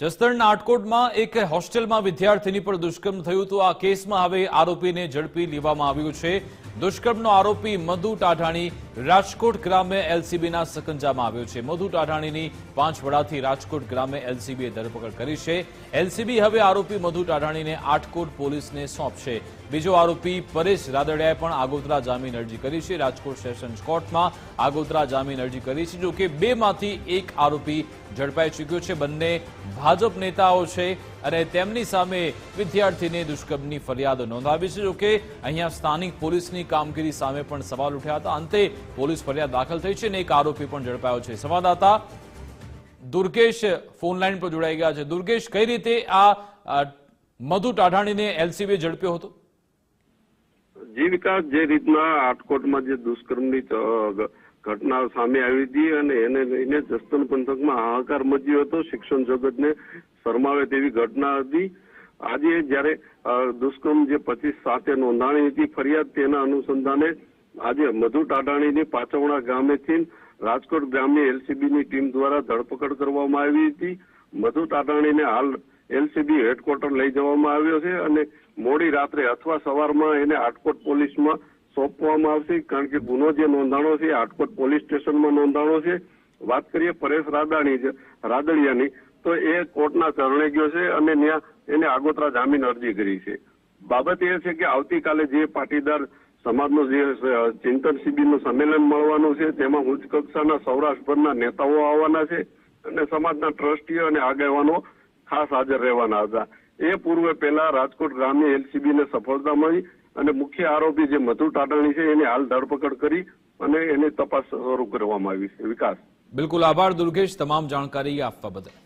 જસદણના આટકોટમાં એક હોસ્ટેલમાં વિદ્યાર્થીની પર દુષ્કર્મ થયું હતું આ કેસમાં હવે આરોપીને ઝડપી લેવામાં આવ્યું છે. દુષ્કર્મનો આરોપી મધુ ટાઢાણી રાજકોટ ગ્રામે એલસીબીના સકંજામાં આવ્યો છે. મધુ ટાઢાણીની પાંચ વડાથી રાજકોટ ગ્રામે એલસીબીએ ધરપકડ કરી છે. એલસીબી હવે આરોપી મધુ ટાઢાણીને આટકોટ પોલીસને સોંપશે. બીજો આરોપી પરેશ રાદડિયાએ પણ આગોતરા જામીન અરજી કરી છે. રાજકોટ સેશન્સ કોર્ટમાં આગોતરા જામીન અરજી કરી છે. જોકે બેમાંથી એક આરોપી ઝડપાઈ ચૂક્યો છે. બંને ભાજપ નેતાઓ છે અને તેમની સામે વિદ્યાર્થીને દુષ્કર્મની ફરિયાદ નોંધાવી છે. જોકે અહીંયા સ્થાનિક પોલીસની કામગીરી સામે પણ સવાલ ઉઠ્યા હતા. અંતે પોલીસ ફરિયાદ દાખલ થઈ છે અને એક આરોપી પણ ઝડપાયો છે. સંવાદદાતા દુર્ગેશ ફોન લાઈન પર જોડાઈ ગયા છે. દુર્ગેશ, કઈ રીતે આ મધુ ટાઢાણીને એલસીબી ઝડપ્યો હતો? જી વિકાસ જે રીતના આટકોટમાં જે દુષ્કર્મની ઘટના સામે આવી હતી અને એને લઈને જસદણ પંથકમાં હાહાકાર મચ્યો હતો, શિક્ષણ જગતને શરમાવે તેવી ઘટના હતી. આજે જ્યારે દુષ્કર્મ જે પચીસ સાથે નોંધાણી હતી ફરિયાદ તેના અનુસંધાને આજે મધુ ટાટાણીની પાચવણા ગામેથી રાજકોટ ગ્રામ્ય એલસીબીની ટીમ દ્વારા ધરપકડ કરવામાં આવી હતી. મધુ ટાટાણીને હાલ એલસીબી હેડક્વાર્ટર લઈ જવામાં આવ્યો છે અને મોડી રાત્રે અથવા સવારમાં એને આટકોટ પોલીસમાં સોંપવામાં આવશે, કારણ કે ગુનો જે નોંધાણો છે આટકોટ પોલીસ સ્ટેશનમાં નોંધાણો છે. વાત કરીએ પરેશ રાદાણી રાદડિયાની, તો એ કોર્ટના ચરણે ગયો છે અને ત્યાં એને આગોતરા જામીન અરજી કરી છે. બાબત એ છે કે આવતીકાલે જે પાટીદાર સમાજનું જે ચિંતન શિબિરનું સંમેલન મળવાનું છે, તેમાં ઉચ્ચ કક્ષાના સૌરાષ્ટ્રભરના નેતાઓ આવવાના છે અને સમાજના ટ્રસ્ટીઓ અને આગેવાનો ખાસ હાજર રહેવાના હતા. એ પૂર્વે પહેલા રાજકોટ ગ્રામ્ય એલસીબીને સફળતા મળી અને મુખ્ય આરોપી જે મધુ ટાટાણી છે એની હાલ ધરપકડ કરી અને એની તપાસ શરૂ કરવામાં આવી છે. વિકાસ. બિલકુલ આભાર દુર્ગેશ. તમામ જાણકારી આપવા બદલ.